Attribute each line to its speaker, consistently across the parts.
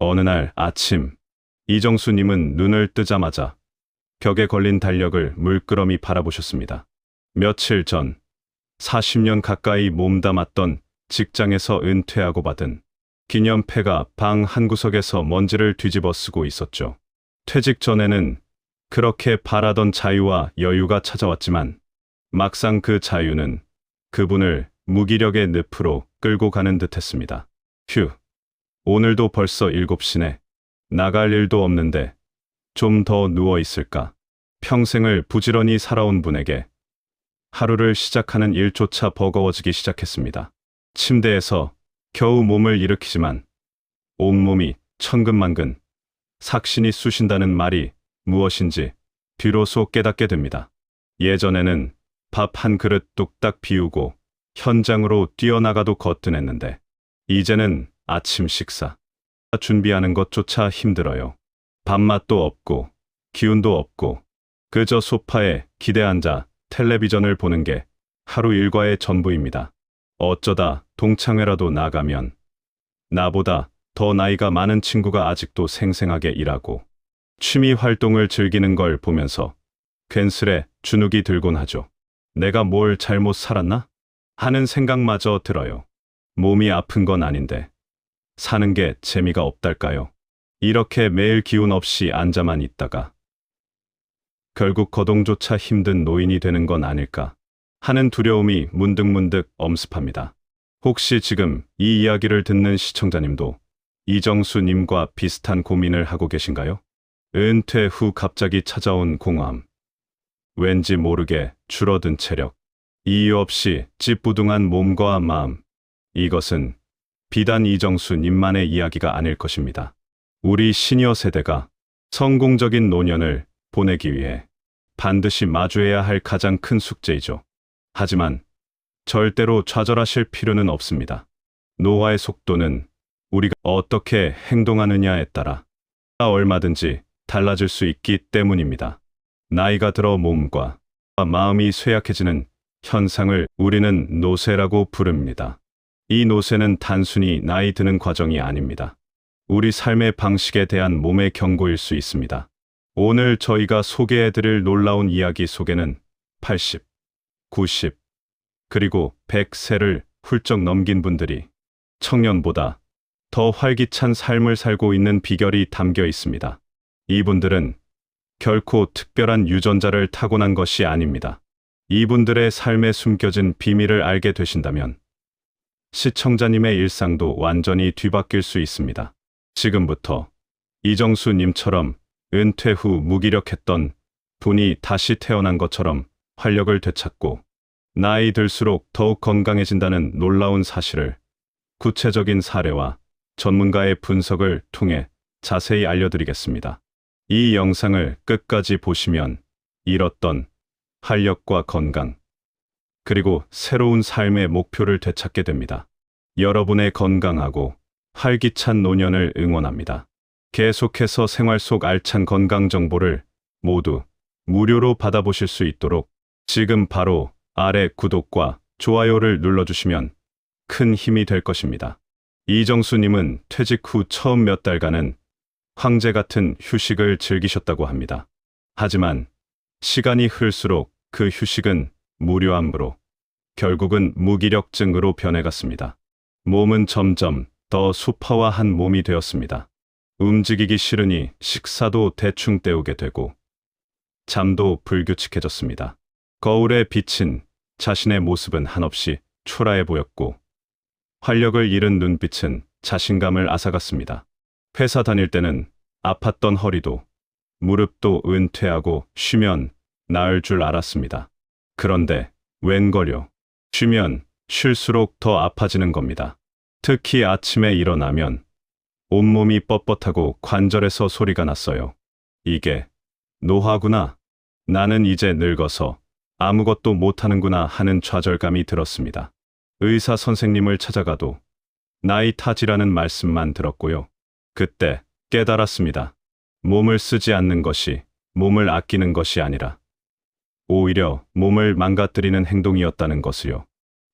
Speaker 1: 어느 날 아침, 이정수님은 눈을 뜨자마자 벽에 걸린 달력을 물끄러미 바라보셨습니다. 며칠 전 40년 가까이 몸담았던 직장에서 은퇴하고 받은 기념패가 방 한 구석에서 먼지를 뒤집어 쓰고 있었죠. 퇴직 전에는 그렇게 바라던 자유와 여유가 찾아왔지만 막상 그 자유는 그분을 무기력의 늪으로 끌고 가는 듯 했습니다. 휴, 오늘도 벌써 7시네. 나갈 일도 없는데 좀 더 누워 있을까? 평생을 부지런히 살아온 분에게 하루를 시작하는 일조차 버거워지기 시작했습니다. 침대에서 겨우 몸을 일으키지만 온몸이 천근만근 삭신이 쑤신다는 말이 무엇인지 비로소 깨닫게 됩니다. 예전에는 밥 한 그릇 뚝딱 비우고 현장으로 뛰어나가도 거뜬했는데 이제는 아침 식사 준비하는 것조차 힘들어요. 밥맛도 없고 기운도 없고 그저 소파에 기대 앉아 텔레비전을 보는 게 하루 일과의 전부입니다. 어쩌다 동창회라도 나가면 나보다 더 나이가 많은 친구가 아직도 생생하게 일하고 취미 활동을 즐기는 걸 보면서 괜스레 주눅이 들곤 하죠. 내가 뭘 잘못 살았나? 하는 생각마저 들어요. 몸이 아픈 건 아닌데 사는 게 재미가 없달까요? 이렇게 매일 기운 없이 앉아만 있다가 결국 거동조차 힘든 노인이 되는 건 아닐까 하는 두려움이 문득문득 엄습합니다. 혹시 지금 이 이야기를 듣는 시청자님도 이정수님과 비슷한 고민을 하고 계신가요? 은퇴 후 갑자기 찾아온 공허함. 왠지 모르게 줄어든 체력. 이유 없이 찌뿌둥한 몸과 마음. 이것은 비단 이정수 님만의 이야기가 아닐 것입니다. 우리 시니어 세대가 성공적인 노년을 보내기 위해 반드시 마주해야 할 가장 큰 숙제이죠. 하지만 절대로 좌절하실 필요는 없습니다. 노화의 속도는 우리가 어떻게 행동하느냐에 따라 얼마든지 달라질 수 있기 때문입니다. 나이가 들어 몸과 마음이 쇠약해지는 현상을 우리는 노쇠라고 부릅니다. 이 노쇠는 단순히 나이 드는 과정이 아닙니다. 우리 삶의 방식에 대한 몸의 경고일 수 있습니다. 오늘 저희가 소개해드릴 놀라운 이야기 속에는 80, 90, 그리고 100세를 훌쩍 넘긴 분들이 청년보다 더 활기찬 삶을 살고 있는 비결이 담겨 있습니다. 이분들은 결코 특별한 유전자를 타고난 것이 아닙니다. 이분들의 삶에 숨겨진 비밀을 알게 되신다면 시청자님의 일상도 완전히 뒤바뀔 수 있습니다. 지금부터 이정수님처럼 은퇴 후 무기력했던 분이 다시 태어난 것처럼 활력을 되찾고 나이 들수록 더욱 건강해진다는 놀라운 사실을 구체적인 사례와 전문가의 분석을 통해 자세히 알려드리겠습니다. 이 영상을 끝까지 보시면 잃었던 활력과 건강, 그리고 새로운 삶의 목표를 되찾게 됩니다. 여러분의 건강하고 활기찬 노년을 응원합니다. 계속해서 생활 속 알찬 건강 정보를 모두 무료로 받아보실 수 있도록 지금 바로 아래 구독과 좋아요를 눌러주시면 큰 힘이 될 것입니다. 이정수님은 퇴직 후 처음 몇 달간은 황제 같은 휴식을 즐기셨다고 합니다. 하지만 시간이 흘수록 그 휴식은 무료함으로 결국은 무기력증으로 변해갔습니다. 몸은 점점 더 수파화한 몸이 되었습니다. 움직이기 싫으니 식사도 대충 때우게 되고 잠도 불규칙해졌습니다. 거울에 비친 자신의 모습은 한없이 초라해 보였고 활력을 잃은 눈빛은 자신감을 앗아갔습니다. 회사 다닐 때는 아팠던 허리도 무릎도 은퇴하고 쉬면 나을 줄 알았습니다. 그런데 웬걸요. 쉬면 쉴수록 더 아파지는 겁니다. 특히 아침에 일어나면 온몸이 뻣뻣하고 관절에서 소리가 났어요. 이게 노화구나. 나는 이제 늙어서 아무것도 못하는구나 하는 좌절감이 들었습니다. 의사 선생님을 찾아가도 나이 탓이라는 말씀만 들었고요. 그때 깨달았습니다. 몸을 쓰지 않는 것이 몸을 아끼는 것이 아니라 오히려 몸을 망가뜨리는 행동이었다는 것을요.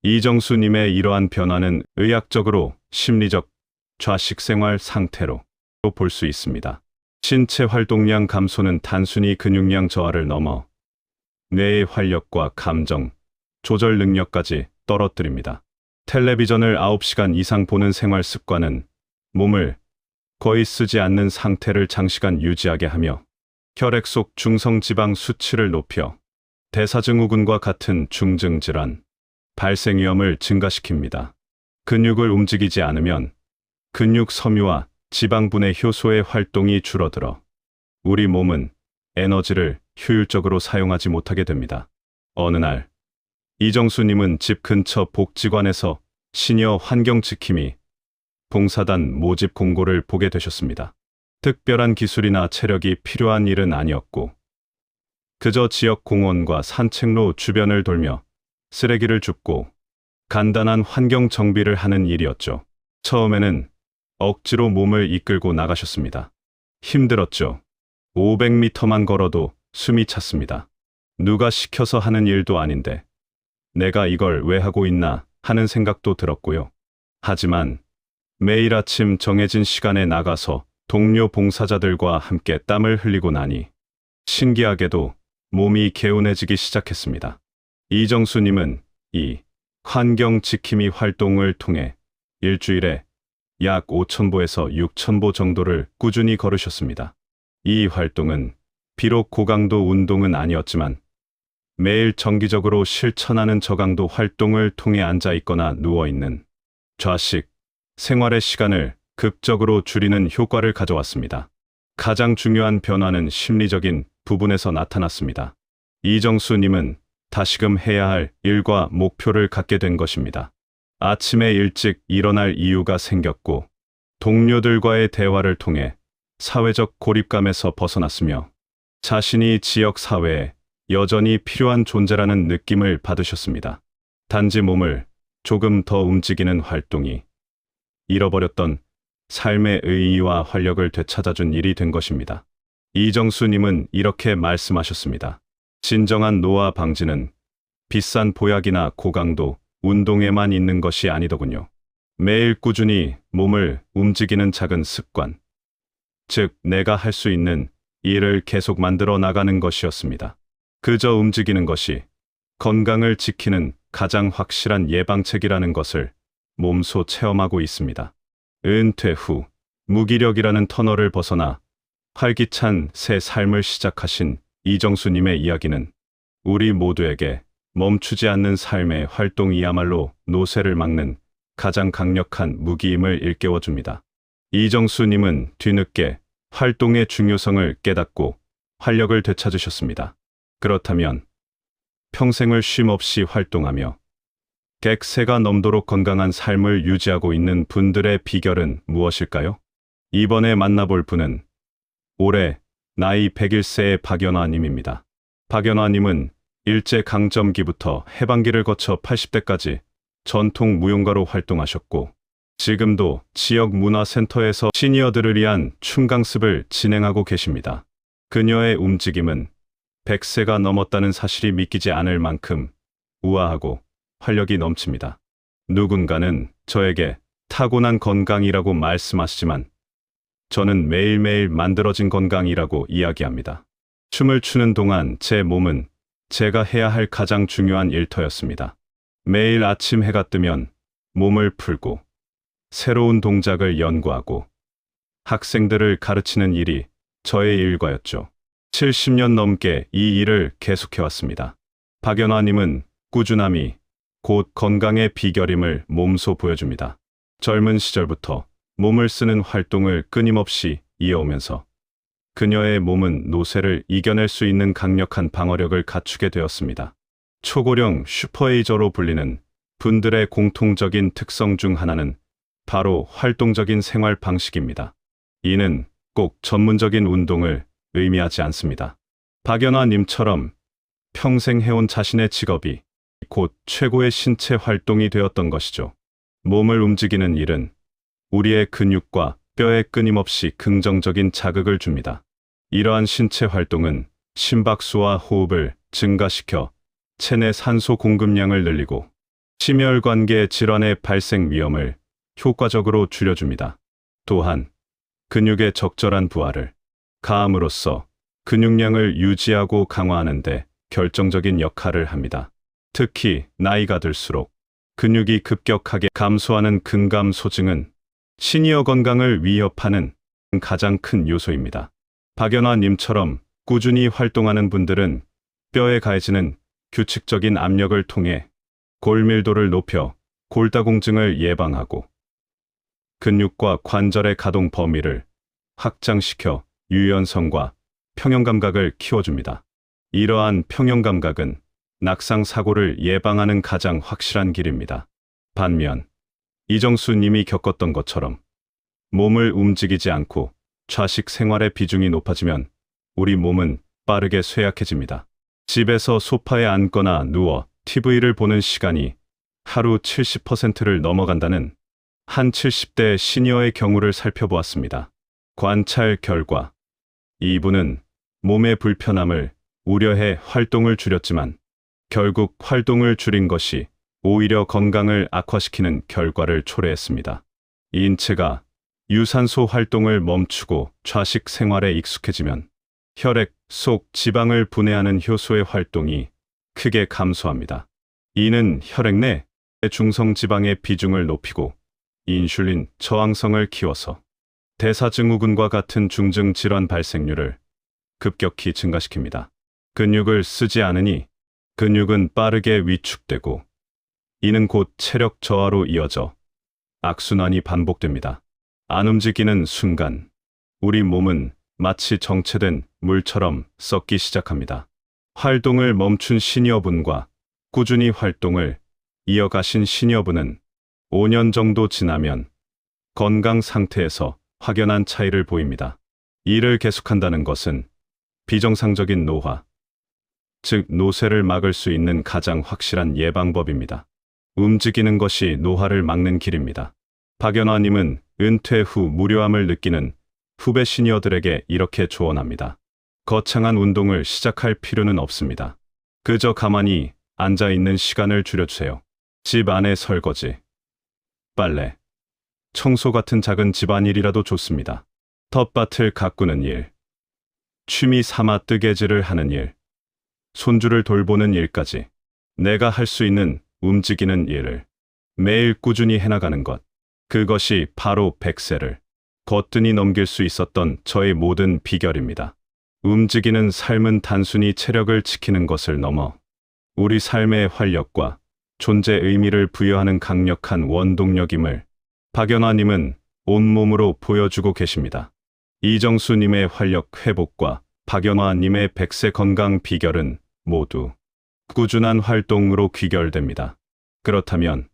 Speaker 1: 이정수님의 이러한 변화는 의학적으로 심리적 좌식 생활 상태로 볼 수 있습니다. 신체 활동량 감소는 단순히 근육량 저하를 넘어 뇌의 활력과 감정, 조절 능력까지 떨어뜨립니다. 텔레비전을 9시간 이상 보는 생활 습관은 몸을 거의 쓰지 않는 상태를 장시간 유지하게 하며 혈액 속 중성 지방 수치를 높여 대사증후군과 같은 중증 질환, 발생 위험을 증가시킵니다. 근육을 움직이지 않으면 근육 섬유와 지방분해 효소의 활동이 줄어들어 우리 몸은 에너지를 효율적으로 사용하지 못하게 됩니다. 어느 날 이정수님은 집 근처 복지관에서 시니어 환경 지킴이 봉사단 모집 공고를 보게 되셨습니다. 특별한 기술이나 체력이 필요한 일은 아니었고 그저 지역 공원과 산책로 주변을 돌며 쓰레기를 줍고 간단한 환경 정비를 하는 일이었죠. 처음에는 억지로 몸을 이끌고 나가셨습니다. 힘들었죠. 500m만 걸어도 숨이 찼습니다. 누가 시켜서 하는 일도 아닌데 내가 이걸 왜 하고 있나 하는 생각도 들었고요. 하지만 매일 아침 정해진 시간에 나가서 동료 봉사자들과 함께 땀을 흘리고 나니 신기하게도 몸이 개운해지기 시작했습니다. 이정수님은 이 환경 지킴이 활동을 통해 일주일에 약 5,000보에서 6,000보 정도를 꾸준히 걸으셨습니다. 이 활동은 비록 고강도 운동은 아니었지만 매일 정기적으로 실천하는 저강도 활동을 통해 앉아 있거나 누워 있는 좌식, 생활의 시간을 극적으로 줄이는 효과를 가져왔습니다. 가장 중요한 변화는 심리적인 부분에서 나타났습니다. 이정수님은 다시금 해야 할 일과 목표를 갖게 된 것입니다. 아침에 일찍 일어날 이유가 생겼고 동료들과의 대화를 통해 사회적 고립감에서 벗어났으며 자신이 지역 사회에 여전히 필요한 존재라는 느낌을 받으셨습니다. 단지 몸을 조금 더 움직이는 활동이 잃어버렸던 삶의 의의와 활력을 되찾아준 일이 된 것입니다. 이정수님은 이렇게 말씀하셨습니다. 진정한 노화 방지는 비싼 보약이나 고강도 운동에만 있는 것이 아니더군요. 매일 꾸준히 몸을 움직이는 작은 습관, 즉 내가 할 수 있는 일을 계속 만들어 나가는 것이었습니다. 그저 움직이는 것이 건강을 지키는 가장 확실한 예방책이라는 것을 몸소 체험하고 있습니다. 은퇴 후 무기력이라는 터널을 벗어나 활기찬 새 삶을 시작하신 이정수님의 이야기는 우리 모두에게 멈추지 않는 삶의 활동이야말로 노쇠를 막는 가장 강력한 무기임을 일깨워 줍니다. 이정수님은 뒤늦게 활동의 중요성을 깨닫고 활력을 되찾으셨습니다. 그렇다면 평생을 쉼 없이 활동하며 객세가 넘도록 건강한 삶을 유지하고 있는 분들의 비결은 무엇일까요? 이번에 만나볼 분은 올해 나이 101세의 박연화님입니다. 박연화님은 일제강점기부터 해방기를 거쳐 80대까지 전통 무용가로 활동하셨고 지금도 지역 문화센터에서 시니어들을 위한 춤강습을 진행하고 계십니다. 그녀의 움직임은 100세가 넘었다는 사실이 믿기지 않을 만큼 우아하고 활력이 넘칩니다. 누군가는 저에게 타고난 건강이라고 말씀하시지만 저는 매일매일 만들어진 건강이라고 이야기합니다. 춤을 추는 동안 제 몸은 제가 해야 할 가장 중요한 일터였습니다. 매일 아침 해가 뜨면 몸을 풀고 새로운 동작을 연구하고 학생들을 가르치는 일이 저의 일과였죠. 70년 넘게 이 일을 계속해왔습니다. 박연화님은 꾸준함이 곧 건강의 비결임을 몸소 보여줍니다. 젊은 시절부터 몸을 쓰는 활동을 끊임없이 이어오면서 그녀의 몸은 노쇠를 이겨낼 수 있는 강력한 방어력을 갖추게 되었습니다. 초고령 슈퍼에이저로 불리는 분들의 공통적인 특성 중 하나는 바로 활동적인 생활 방식입니다. 이는 꼭 전문적인 운동을 의미하지 않습니다. 박연화님처럼 평생 해온 자신의 직업이 곧 최고의 신체 활동이 되었던 것이죠. 몸을 움직이는 일은 우리의 근육과 뼈에 끊임없이 긍정적인 자극을 줍니다. 이러한 신체 활동은 심박수와 호흡을 증가시켜 체내 산소 공급량을 늘리고 심혈관계 질환의 발생 위험을 효과적으로 줄여줍니다. 또한 근육의 적절한 부하를 가함으로써 근육량을 유지하고 강화하는 데 결정적인 역할을 합니다. 특히 나이가 들수록 근육이 급격하게 감소하는 근감 소증은 시니어 건강을 위협하는 가장 큰 요소입니다. 박연화 님처럼 꾸준히 활동하는 분들은 뼈에 가해지는 규칙적인 압력을 통해 골밀도를 높여 골다공증을 예방하고 근육과 관절의 가동 범위를 확장시켜 유연성과 평형감각을 키워줍니다. 이러한 평형감각은 낙상 사고를 예방하는 가장 확실한 길입니다. 반면 이정수 님이 겪었던 것처럼 몸을 움직이지 않고 좌식 생활의 비중이 높아지면 우리 몸은 빠르게 쇠약해집니다. 집에서 소파에 앉거나 누워 TV를 보는 시간이 하루 70%를 넘어간다는 한 70대 시니어의 경우를 살펴보았습니다. 관찰 결과 이분은 몸의 불편함을 우려해 활동을 줄였지만 결국 활동을 줄인 것이 오히려 건강을 악화시키는 결과를 초래했습니다. 인체가 유산소 활동을 멈추고 좌식 생활에 익숙해지면 혈액 속 지방을 분해하는 효소의 활동이 크게 감소합니다. 이는 혈액 내 중성 지방의 비중을 높이고 인슐린 저항성을 키워서 대사증후군과 같은 중증 질환 발생률을 급격히 증가시킵니다. 근육을 쓰지 않으니 근육은 빠르게 위축되고 이는 곧 체력 저하로 이어져 악순환이 반복됩니다. 안 움직이는 순간 우리 몸은 마치 정체된 물처럼 썩기 시작합니다. 활동을 멈춘 시니어분과 꾸준히 활동을 이어가신 시니어분은 5년 정도 지나면 건강 상태에서 확연한 차이를 보입니다. 일을 계속한다는 것은 비정상적인 노화, 즉 노쇠를 막을 수 있는 가장 확실한 예방법입니다. 움직이는 것이 노화를 막는 길입니다. 박연화님은 은퇴 후 무료함을 느끼는 후배 시니어들에게 이렇게 조언합니다. 거창한 운동을 시작할 필요는 없습니다. 그저 가만히 앉아 있는 시간을 줄여주세요. 집 안의 설거지, 빨래, 청소 같은 작은 집안일이라도 좋습니다. 텃밭을 가꾸는 일, 취미 삼아 뜨개질을 하는 일, 손주를 돌보는 일까지 내가 할 수 있는 움직이는 일을 매일 꾸준히 해나가는 것. 그것이 바로 백세를 거뜬히 넘길 수 있었던 저의 모든 비결입니다. 움직이는 삶은 단순히 체력을 지키는 것을 넘어 우리 삶의 활력과 존재 의미를 부여하는 강력한 원동력임을 박연화님은 온몸으로 보여주고 계십니다. 이정수님의 활력 회복과 박연화님의 백세 건강 비결은 모두 꾸준한 활동으로 귀결됩니다. 그렇다면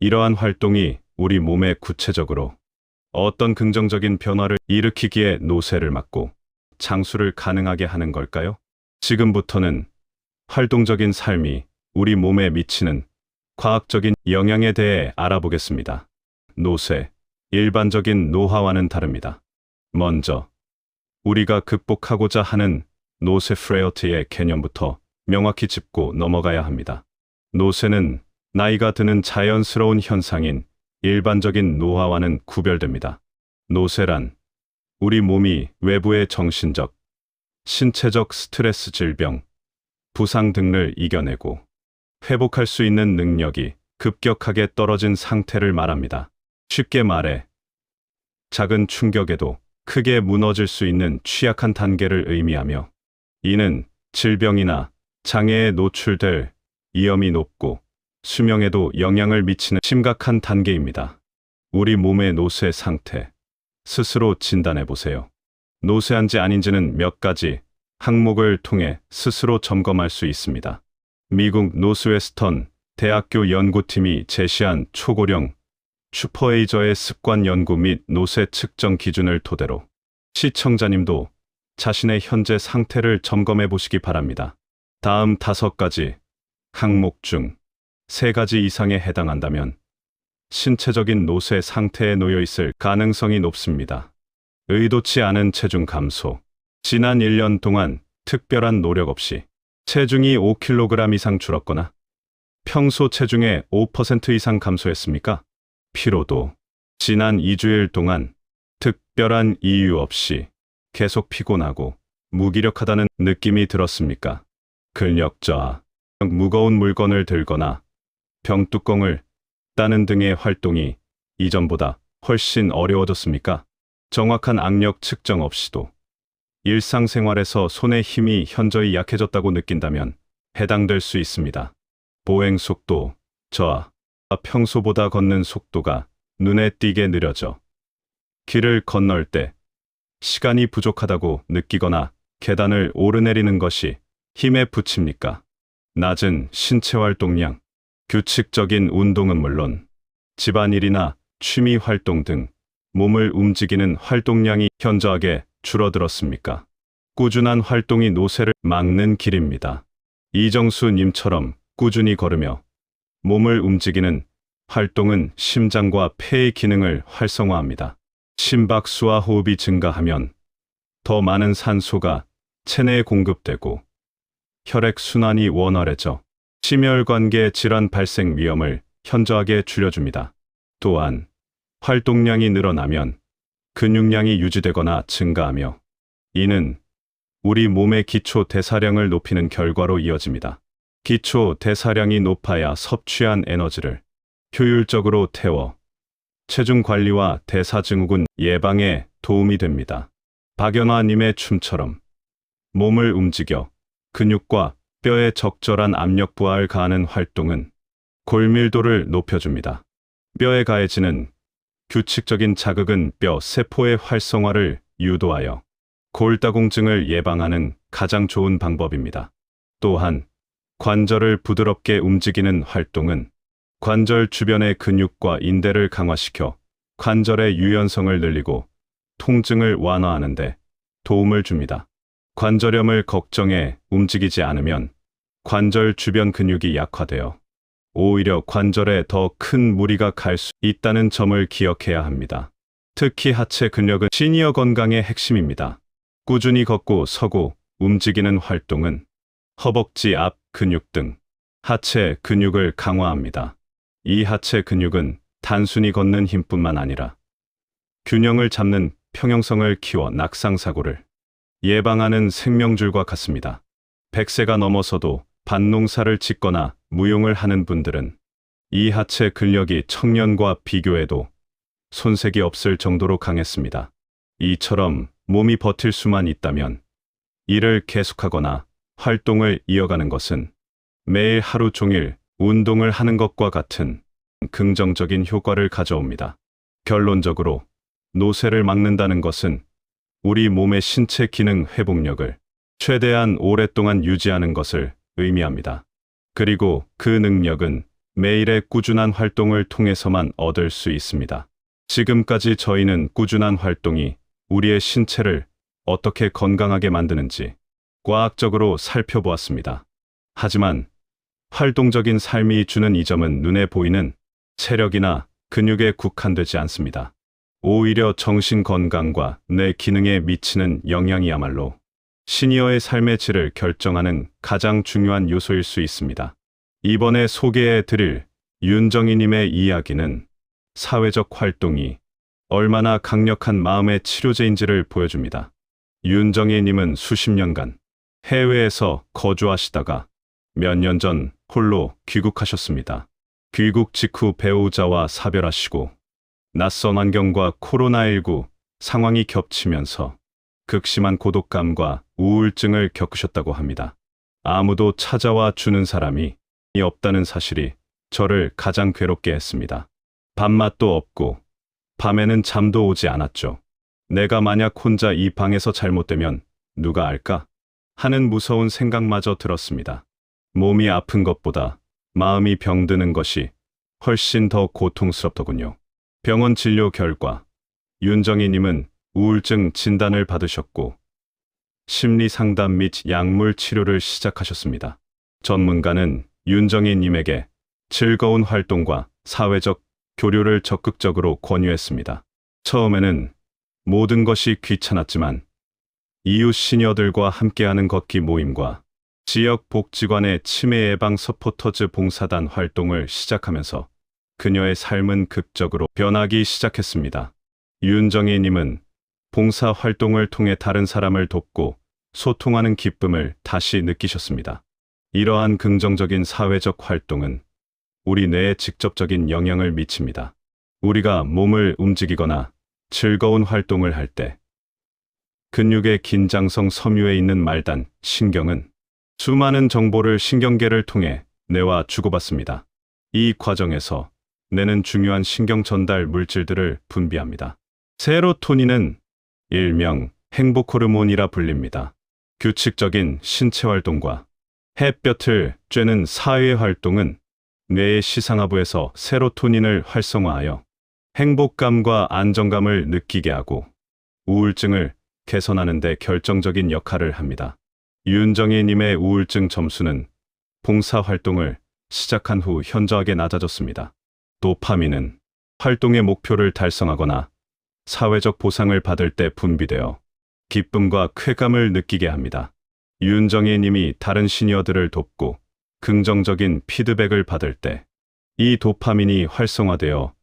Speaker 1: 이러한 활동이 우리 몸에 구체적으로 어떤 긍정적인 변화를 일으키기에 노쇠를 막고 장수를 가능하게 하는 걸까요? 지금부터는 활동적인 삶이 우리 몸에 미치는 과학적인 영향에 대해 알아보겠습니다. 노쇠, 일반적인 노화와는 다릅니다. 먼저, 우리가 극복하고자 하는 노쇠 프레어트의 개념부터 명확히 짚고 넘어가야 합니다. 노쇠는 나이가 드는 자연스러운 현상인 일반적인 노화와는 구별됩니다. 노쇠란 우리 몸이 외부의 정신적, 신체적 스트레스 질병, 부상 등을 이겨내고 회복할 수 있는 능력이 급격하게 떨어진 상태를 말합니다. 쉽게 말해, 작은 충격에도 크게 무너질 수 있는 취약한 단계를 의미하며, 이는 질병이나 장애에 노출될 위험이 높고 수명에도 영향을 미치는 심각한 단계입니다. 우리 몸의 노쇠 상태, 스스로 진단해 보세요. 노쇠한지 아닌지는 몇 가지 항목을 통해 스스로 점검할 수 있습니다. 미국 노스웨스턴 대학교 연구팀이 제시한 초고령 슈퍼에이저의 습관 연구 및 노쇠 측정 기준을 토대로 시청자님도 자신의 현재 상태를 점검해 보시기 바랍니다. 다음 다섯 가지 항목 중 세 가지 이상에 해당한다면 신체적인 노쇠 상태에 놓여 있을 가능성이 높습니다. 의도치 않은 체중 감소. 지난 1년 동안 특별한 노력 없이 체중이 5kg 이상 줄었거나 평소 체중의 5% 이상 감소했습니까? 피로도. 지난 2주일 동안 특 특별한 이유 없이 계속 피곤하고 무기력하다는 느낌이 들었습니까? 근력 저하, 무거운 물건을 들거나 병뚜껑을 따는 등의 활동이 이전보다 훨씬 어려워졌습니까? 정확한 악력 측정 없이도 일상생활에서 손의 힘이 현저히 약해졌다고 느낀다면 해당될 수 있습니다. 보행 속도, 저하, 평소보다 걷는 속도가 눈에 띄게 느려져 길을 건널 때 시간이 부족하다고 느끼거나 계단을 오르내리는 것이 힘에 부칩니까? 낮은 신체 활동량, 규칙적인 운동은 물론 집안일이나 취미 활동 등 몸을 움직이는 활동량이 현저하게 줄어들었습니까? 꾸준한 활동이 노쇠를 막는 길입니다. 이정수 님처럼 꾸준히 걸으며 몸을 움직이는 활동은 심장과 폐의 기능을 활성화합니다. 심박수와 호흡이 증가하면 더 많은 산소가 체내에 공급되고 혈액 순환이 원활해져 심혈관계 질환 발생 위험을 현저하게 줄여줍니다. 또한 활동량이 늘어나면 근육량이 유지되거나 증가하며 이는 우리 몸의 기초 대사량을 높이는 결과로 이어집니다. 기초 대사량이 높아야 섭취한 에너지를 효율적으로 태워 체중 관리와 대사증후군 예방에 도움이 됩니다. 박연화님의 춤처럼 몸을 움직여 근육과 뼈에 적절한 압력 부하를 가하는 활동은 골밀도를 높여줍니다. 뼈에 가해지는 규칙적인 자극은 뼈 세포의 활성화를 유도하여 골다공증을 예방하는 가장 좋은 방법입니다. 또한 관절을 부드럽게 움직이는 활동은 관절 주변의 근육과 인대를 강화시켜 관절의 유연성을 늘리고 통증을 완화하는 데 도움을 줍니다. 관절염을 걱정해 움직이지 않으면 관절 주변 근육이 약화되어 오히려 관절에 더 큰 무리가 갈 수 있다는 점을 기억해야 합니다. 특히 하체 근력은 시니어 건강의 핵심입니다. 꾸준히 걷고 서고 움직이는 활동은 허벅지 앞 근육 등 하체 근육을 강화합니다. 이 하체 근육은 단순히 걷는 힘뿐만 아니라 균형을 잡는 평형성을 키워 낙상사고를 예방하는 생명줄과 같습니다. 100세가 넘어서도 밭농사를 짓거나 무용을 하는 분들은 이 하체 근력이 청년과 비교해도 손색이 없을 정도로 강했습니다. 이처럼 몸이 버틸 수만 있다면 일을 계속하거나 활동을 이어가는 것은 매일 하루 종일 운동을 하는 것과 같은 긍정적인 효과를 가져옵니다. 결론적으로 노쇠를 막는다는 것은 우리 몸의 신체 기능 회복력을 최대한 오랫동안 유지하는 것을 의미합니다. 그리고 그 능력은 매일의 꾸준한 활동을 통해서만 얻을 수 있습니다. 지금까지 저희는 꾸준한 활동이 우리의 신체를 어떻게 건강하게 만드는지 과학적으로 살펴보았습니다. 하지만 활동적인 삶이 주는 이점은 눈에 보이는 체력이나 근육에 국한되지 않습니다. 오히려 정신 건강과 내 기능에 미치는 영향이야말로 시니어의 삶의 질을 결정하는 가장 중요한 요소일 수 있습니다. 이번에 소개해 드릴 윤정희님의 이야기는 사회적 활동이 얼마나 강력한 마음의 치료제인지를 보여줍니다. 윤정희님은 수십 년간 해외에서 거주하시다가 몇 년 전 홀로 귀국하셨습니다. 귀국 직후 배우자와 사별하시고 낯선 환경과 코로나19 상황이 겹치면서 극심한 고독감과 우울증을 겪으셨다고 합니다. 아무도 찾아와 주는 사람이 없다는 사실이 저를 가장 괴롭게 했습니다. 밥맛도 없고 밤에는 잠도 오지 않았죠. 내가 만약 혼자 이 방에서 잘못되면 누가 알까? 하는 무서운 생각마저 들었습니다. 몸이 아픈 것보다 마음이 병드는 것이 훨씬 더 고통스럽더군요. 병원 진료 결과 윤정희님은 우울증 진단을 받으셨고 심리 상담 및 약물 치료를 시작하셨습니다. 전문가는 윤정희님에게 즐거운 활동과 사회적 교류를 적극적으로 권유했습니다. 처음에는 모든 것이 귀찮았지만 이웃 시니어들과 함께하는 걷기 모임과 지역 복지관의 치매 예방 서포터즈 봉사단 활동을 시작하면서 그녀의 삶은 극적으로 변하기 시작했습니다. 윤정희님은 봉사 활동을 통해 다른 사람을 돕고 소통하는 기쁨을 다시 느끼셨습니다. 이러한 긍정적인 사회적 활동은 우리 뇌에 직접적인 영향을 미칩니다. 우리가 몸을 움직이거나 즐거운 활동을 할 때 근육의 긴장성 섬유에 있는 말단, 신경은 수많은 정보를 신경계를 통해 뇌와 주고받습니다. 이 과정에서 뇌는 중요한 신경 전달 물질들을 분비합니다. 세로토닌은 일명 행복 호르몬이라 불립니다. 규칙적인 신체 활동과 햇볕을 쬐는 사회 활동은 뇌의 시상하부에서 세로토닌을 활성화하여 행복감과 안정감을 느끼게 하고 우울증을 개선하는 데 결정적인 역할을 합니다. 윤정혜 님의 우울증 점수는 봉사 활동을 시작한 후 현저하게 낮아졌습니다. 도파민은 활동의 목표를 달성하거나 사회적 보상을 받을 때 분비되어 기쁨과 쾌감을 느끼게 합니다. 윤정혜 님이 다른 시니어들을 돕고 긍정적인 피드백을 받을 때 이 도파민이 활성화되어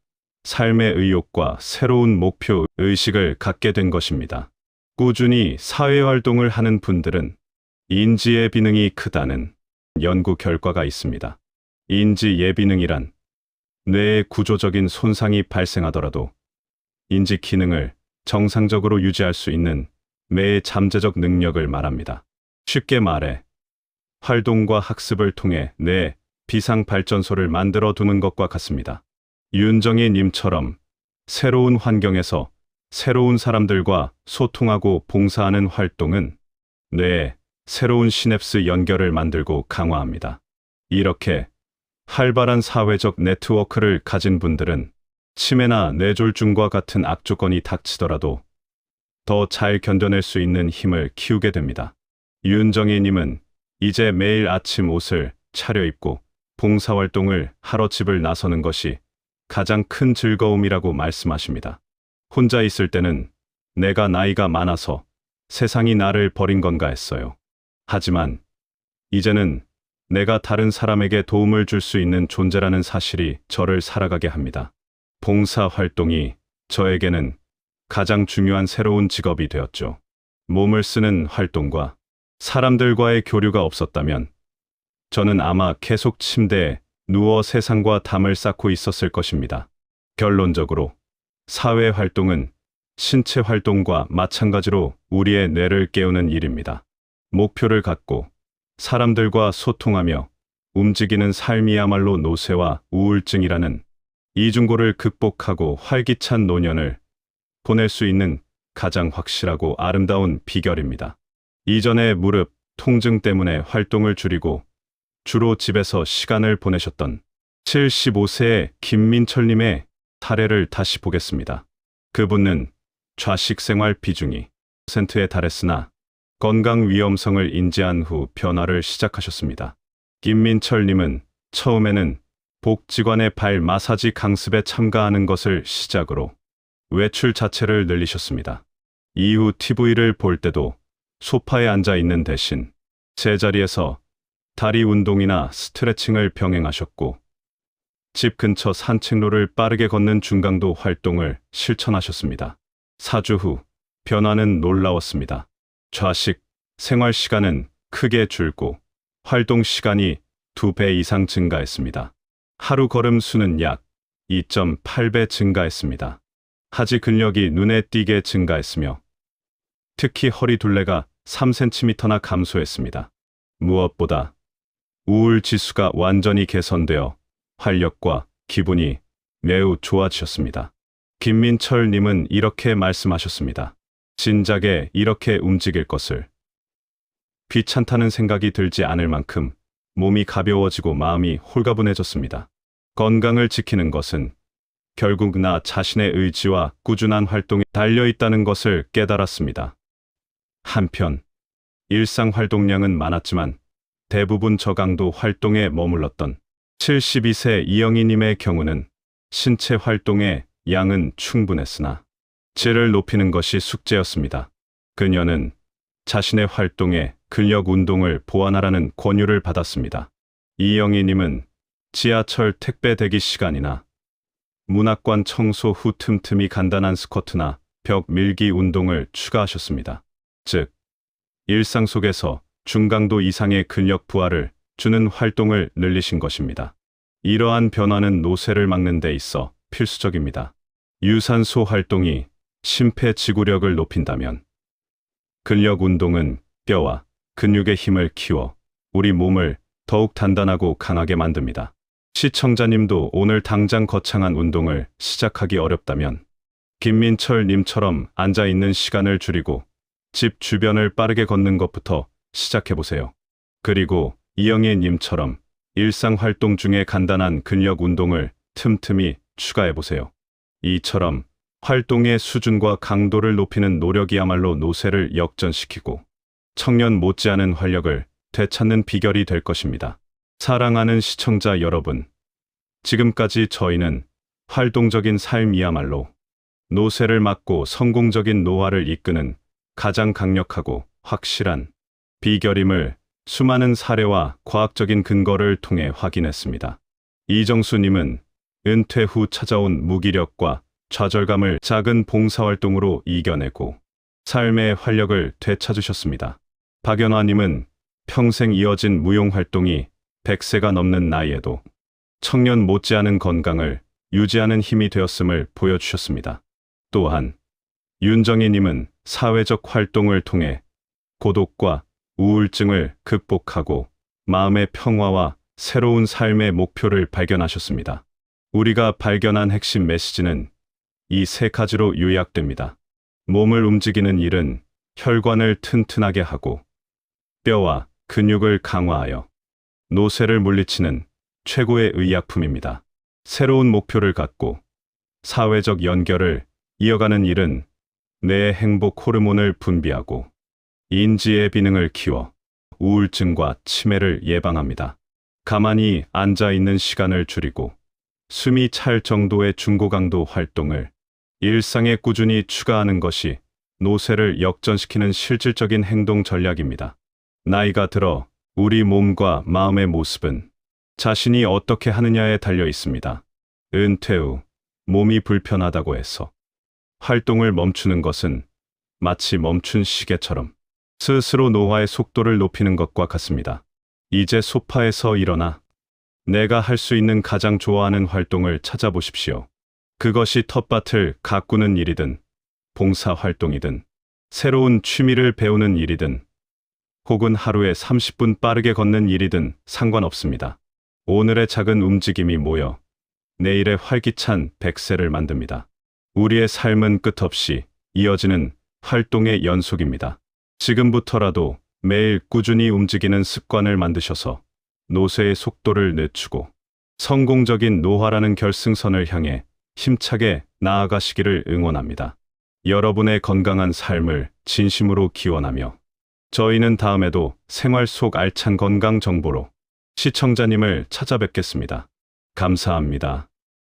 Speaker 1: 삶의 의욕과 새로운 목표 의식을 갖게 된 것입니다. 꾸준히 사회활동을 하는 분들은 인지 예비능이 크다는 연구 결과가 있습니다. 인지 예비능이란 뇌의 구조적인 손상이 발생하더라도 인지 기능을 정상적으로 유지할 수 있는 뇌의 잠재적 능력을 말합니다. 쉽게 말해 활동과 학습을 통해 뇌 비상 발전소를 만들어 두는 것과 같습니다. 윤정희 님처럼 새로운 환경에서 새로운 사람들과 소통하고 봉사하는 활동은 뇌에 새로운 시냅스 연결을 만들고 강화합니다. 이렇게 활발한 사회적 네트워크를 가진 분들은 치매나 뇌졸중과 같은 악조건이 닥치더라도 더 잘 견뎌낼 수 있는 힘을 키우게 됩니다. 윤정희 님은 이제 매일 아침 옷을 차려입고 봉사활동을 하러 집을 나서는 것이 가장 큰 즐거움이라고 말씀하십니다. 혼자 있을 때는 내가 나이가 많아서 세상이 나를 버린 건가 했어요. 하지만 이제는 내가 다른 사람에게 도움을 줄 수 있는 존재라는 사실이 저를 살아가게 합니다. 봉사 활동이 저에게는 가장 중요한 새로운 직업이 되었죠. 몸을 쓰는 활동과 사람들과의 교류가 없었다면 저는 아마 계속 침대에 누워 세상과 담을 쌓고 있었을 것입니다. 결론적으로 사회 활동은 신체 활동과 마찬가지로 우리의 뇌를 깨우는 일입니다. 목표를 갖고 사람들과 소통하며 움직이는 삶이야말로 노쇠와 우울증이라는 이중고를 극복하고 활기찬 노년을 보낼 수 있는 가장 확실하고 아름다운 비결입니다. 이전에 무릎 통증 때문에 활동을 줄이고 주로 집에서 시간을 보내셨던 75세의 김민철님의 사례를 다시 보겠습니다. 그분은 좌식 생활 비중이 10%에 달했으나 건강 위험성을 인지한 후 변화를 시작하셨습니다. 김민철님은 처음에는 복지관의 발 마사지 강습에 참가하는 것을 시작으로 외출 자체를 늘리셨습니다. 이후 TV를 볼 때도 소파에 앉아 있는 대신 제자리에서 다리 운동이나 스트레칭을 병행하셨고 집 근처 산책로를 빠르게 걷는 중강도 활동을 실천하셨습니다. 4주 후 변화는 놀라웠습니다. 좌식 생활 시간은 크게 줄고 활동 시간이 2배 이상 증가했습니다. 하루 걸음 수는 약 2.8배 증가했습니다. 하지 근력이 눈에 띄게 증가했으며 특히 허리 둘레가 3cm나 감소했습니다. 무엇보다 우울 지수가 완전히 개선되어 활력과 기분이 매우 좋아지셨습니다. 김민철 님은 이렇게 말씀하셨습니다. 진작에 이렇게 움직일 것을 귀찮다는 생각이 들지 않을 만큼 몸이 가벼워지고 마음이 홀가분해졌습니다. 건강을 지키는 것은 결국 나 자신의 의지와 꾸준한 활동에 달려 있다는 것을 깨달았습니다. 한편 일상 활동량은 많았지만 대부분 저강도 활동에 머물렀던 72세 이영희님의 경우는 신체 활동의 양은 충분했으나 질을 높이는 것이 숙제였습니다. 그녀는 자신의 활동에 근력 운동을 보완하라는 권유를 받았습니다. 이영희님은 지하철 택배 대기 시간이나 문학관 청소 후 틈틈이 간단한 스쿼트나 벽 밀기 운동을 추가하셨습니다. 즉, 일상 속에서 중강도 이상의 근력 부하를 주는 활동을 늘리신 것입니다. 이러한 변화는 노쇠를 막는 데 있어 필수적입니다. 유산소 활동이 심폐지구력을 높인다면 근력 운동은 뼈와 근육의 힘을 키워 우리 몸을 더욱 단단하고 강하게 만듭니다. 시청자님도 오늘 당장 거창한 운동을 시작하기 어렵다면 김민철 님처럼 앉아 있는 시간을 줄이고 집 주변을 빠르게 걷는 것부터 시작해 보세요. 그리고 이영애 님처럼 일상 활동 중에 간단한 근력 운동을 틈틈이 추가해 보세요. 이처럼 활동의 수준과 강도를 높이는 노력이야말로 노쇠를 역전시키고 청년 못지않은 활력을 되찾는 비결이 될 것입니다. 사랑하는 시청자 여러분, 지금까지 저희는 활동적인 삶이야말로 노쇠를 막고 성공적인 노화를 이끄는 가장 강력하고 확실한 비결임을 수많은 사례와 과학적인 근거를 통해 확인했습니다. 이정수님은 은퇴 후 찾아온 무기력과 좌절감을 작은 봉사활동으로 이겨내고 삶의 활력을 되찾으셨습니다. 박연화님은 평생 이어진 무용활동이 100세가 넘는 나이에도 청년 못지않은 건강을 유지하는 힘이 되었음을 보여주셨습니다. 또한 윤정희님은 사회적 활동을 통해 고독과 우울증을 극복하고 마음의 평화와 새로운 삶의 목표를 발견하셨습니다. 우리가 발견한 핵심 메시지는 이 세 가지로 요약됩니다. 몸을 움직이는 일은 혈관을 튼튼하게 하고 뼈와 근육을 강화하여 노쇠를 물리치는 최고의 의약품입니다. 새로운 목표를 갖고 사회적 연결을 이어가는 일은 뇌의 행복 호르몬을 분비하고 인지의 비능을 키워 우울증과 치매를 예방합니다. 가만히 앉아 있는 시간을 줄이고 숨이 찰 정도의 중고강도 활동을 일상에 꾸준히 추가하는 것이 노쇠를 역전시키는 실질적인 행동 전략입니다. 나이가 들어 우리 몸과 마음의 모습은 자신이 어떻게 하느냐에 달려 있습니다. 은퇴 후 몸이 불편하다고 해서 활동을 멈추는 것은 마치 멈춘 시계처럼 스스로 노화의 속도를 높이는 것과 같습니다. 이제 소파에서 일어나 내가 할 수 있는 가장 좋아하는 활동을 찾아보십시오. 그것이 텃밭을 가꾸는 일이든 봉사 활동이든 새로운 취미를 배우는 일이든 혹은 하루에 30분 빠르게 걷는 일이든 상관없습니다. 오늘의 작은 움직임이 모여 내일의 활기찬 백세를 만듭니다. 우리의 삶은 끝없이 이어지는 활동의 연속입니다. 지금부터라도 매일 꾸준히 움직이는 습관을 만드셔서 노쇠의 속도를 늦추고 성공적인 노화라는 결승선을 향해 힘차게 나아가시기를 응원합니다. 여러분의 건강한 삶을 진심으로 기원하며 저희는 다음에도 생활 속 알찬 건강 정보로 시청자님을 찾아뵙겠습니다. 감사합니다.